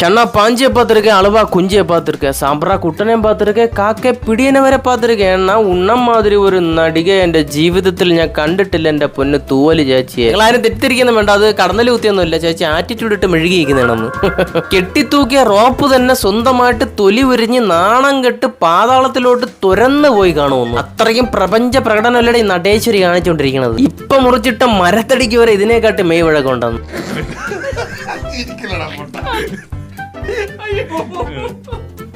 சென்னா பாஞ்சியை பார்த்துருக்கேன் அழுவா குஞ்சியை பார்த்துருக்கேன் சாம்பரா കുട്ടനെ பார்த்துருக்கேன் കാക്കെ പിടിയനെ വരെ பார்த்துருக்கேன் എന്നാ ഉണ്ണം മാതിരി ഒരു നടിക എന്റെ ജീവിതത്തിൽ ഞാൻ കണ്ടിട്ടില്ല എന്റെ പൊന്ന് തൂവൽ ചേച്ചിയെ. നിങ്ങൾ അതിനെ തെറ്റിദ്ധരിക്കുന്ന വേണ്ട അത് കടന്നൽ കുത്തിയൊന്നുമില്ല. ചേച്ചി ആറ്റിറ്റ്യൂഡ് ഇട്ട് മെഴുകിയിരിക്കുന്നതാണെന്ന്. കെട്ടിത്തൂക്കിയ റോപ്പ് തന്നെ സ്വന്തമായിട്ട് തൊലി ഉരിഞ്ഞ് നാണം കെട്ട് പാതാളത്തിലോട്ട് തുരന്ന് പോയി കാണുമെന്ന്. അത്രയും പ്രപഞ്ച പ്രകടനമല്ലടെ ഈ നടേശ്വരി കാണിച്ചുകൊണ്ടിരിക്കുന്നത്. ഇപ്പൊ മുറിച്ചിട്ട മരത്തടിക്ക് വരെ ഇതിനെക്കാട്ടി മെയ് വഴക്കം ഉണ്ടെന്ന്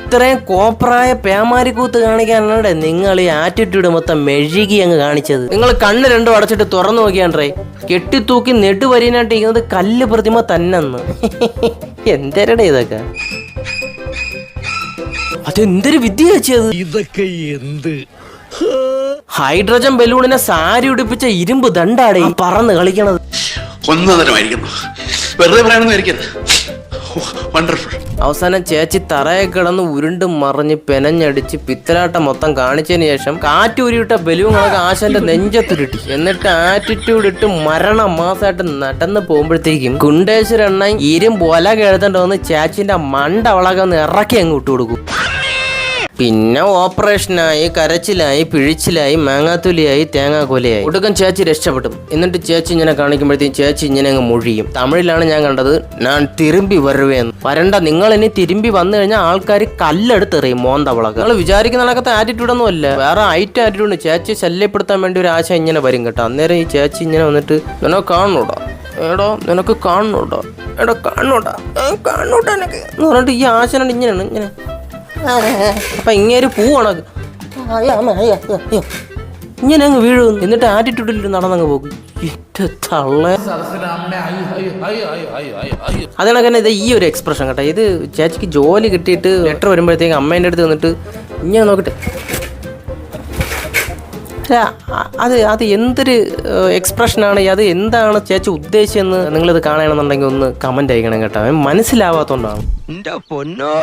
ഇത്രയും കോപ്രായ പേമാരി കൂത്ത് കാണിക്കാനാണ് നിങ്ങൾ ഈ ആറ്റിറ്റ്യൂഡ് മൊത്തം മെഴുകി അങ്ങ് കാണിച്ചത്. നിങ്ങൾ കണ്ണ് രണ്ടും അടച്ചിട്ട് തുറന്നു നോക്കിയാണ്ടേ കെട്ടിത്തൂക്കി നെടുവരിനായിട്ട് ഇരിക്കുന്നത് കല്ല് പ്രതിമ തന്നെന്ന്. എന്തരടെ ഇതൊക്കെ? അതെന്തൊരു വിദ്യ വെച്ചത് ഇതൊക്കെ എന്ത്? ഹൈഡ്രജൻ ബലൂണിനെ സാരി ഉടിപ്പിച്ച ഇരുമ്പ് ദണ്ടാടെ? പറന്ന് കളിക്കണത്. കൊന്നതരമായിരിക്കുന്നു വെറുതെ പറയാനൊന്നും വണ്ടർഫുൾ അവസാനം ചേച്ചി തറയെ കിടന്ന് ഉരുണ്ട് മറിഞ്ഞ് പെനഞ്ഞടിച്ച് പിത്തലാട്ടം മൊത്തം കാണിച്ചതിന് ശേഷം കാറ്റൂരിയിട്ട ബലൂങ്ങളൊക്കെ ആശാന്റെ നെഞ്ചത്തുരുട്ടി. എന്നിട്ട് ആറ്റിറ്റ്യൂഡ് ഇട്ട് മരണ മാസമായിട്ട് നടന്ന് പോകുമ്പോഴത്തേക്കും കുണ്ടേശ്വരണ്ണ ഒല കേഴുതണ്ടോന്ന് ചേച്ചിന്റെ മണ്ട വളകൊന്ന് ഇറക്കി അങ്ങ് വിട്ടുകൊടുക്കും പിന്നെ ഓപ്പറേഷനായി കരച്ചിലായി പിഴിച്ചിലായി മാങ്ങാത്തൊലിയായി തേങ്ങാക്കൊലയായി. ഒടുക്കം ചേച്ചി രക്ഷപ്പെടും എന്നിട്ട് ചേച്ചി ഇങ്ങനെ കാണിക്കുമ്പോഴത്തേക്കും ചേച്ചി ഇങ്ങനെ അങ്ങ് മുഴിയും. തമിഴിലാണ് ഞാൻ കണ്ടത് ഞാൻ തിരുമ്പി വരുവേന്ന്. വരണ്ട നിങ്ങൾ ഇനി തിരുമ്പി വന്നു കഴിഞ്ഞാൽ ആൾക്കാർ കല്ലെടുത്തെറിയും മോന്തവളക്ക് നിങ്ങൾ വിചാരിക്കുന്ന നടക്കത്തെ ആറ്റിറ്റ്യൂഡൊന്നും അല്ല. വേറെ ഐറ്റം ആറ്റിറ്റ്യൂഡ് ചേച്ചി ശല്യപ്പെടുത്താൻ വേണ്ടി ഒരു ആശ ഇങ്ങനെ വരും കേട്ടോ. അന്നേരം ഈ ചേച്ചി ഇങ്ങനെ വന്നിട്ട് നിനക്ക് കാണണോടാ? എടോ നിനക്ക് കാണണോടാ? എടോ കാണണോടാ? കാണണോട്ടാ കാണണോടാ എനിക്ക് എന്ന് പറഞ്ഞിട്ട് ഈ ആശനാണ് ഇങ്ങനെയാണ് ഇങ്ങനെ. അപ്പൊ ഇങ്ങനെ പൂവാണ് ഇങ്ങനെ അങ്ങ് വീഴും. എന്നിട്ട് ആറ്റിറ്റ്യൂഡിൽ നടന്നങ്ങ് പോകും. അതിനൊക്കെ ഇത് ഈ ഒരു എക്സ്പ്രഷൻ കേട്ടോ. ഇത് ചേച്ചിക്ക് ജോലി കിട്ടിയിട്ട് ലെറ്റർ വരുമ്പോഴത്തേക്ക് അമ്മേന്റെ അടുത്ത് വന്നിട്ട് ഇങ്ങനെ നോക്കട്ടെ. അത് അത് എന്തൊരു എക്സ്പ്രഷനാണ് അത് എന്താണ് ചേച്ചി ഉദ്ദേശിച്ചെന്ന് നിങ്ങളിത് കാണണമെന്നുണ്ടെങ്കിൽ ഒന്ന് കമന്റ് അയക്കണം കേട്ടോ. മനസ്സിലാവാത്തോണ്ടാണ്. പൊന്നോ?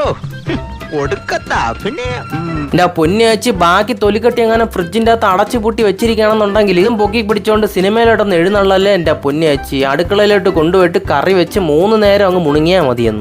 ഒടുക്കത്ത അഭിനയം എന്റെ പൊന്നിയാച്ചി ബാക്കി തൊലിക്കെട്ടി അങ്ങനെ ഫ്രിഡ്ജിന്റെ അകത്ത് അടച്ചു പൂട്ടി വെച്ചിരിക്കുകയാണെന്നുണ്ടെങ്കിൽ ഇതും പൊക്കി പിടിച്ചോണ്ട് സിനിമയിലോട്ടൊന്ന് എഴുന്നള്ളല്ലേ എന്റെ പൊന്നിയാച്ചി അടുക്കളയിലോട്ട് കൊണ്ടുപോയിട്ട് കറി വെച്ച് മൂന്ന് നേരം അങ്ങ് മുണുങ്ങിയാൽ മതിയെന്ന്.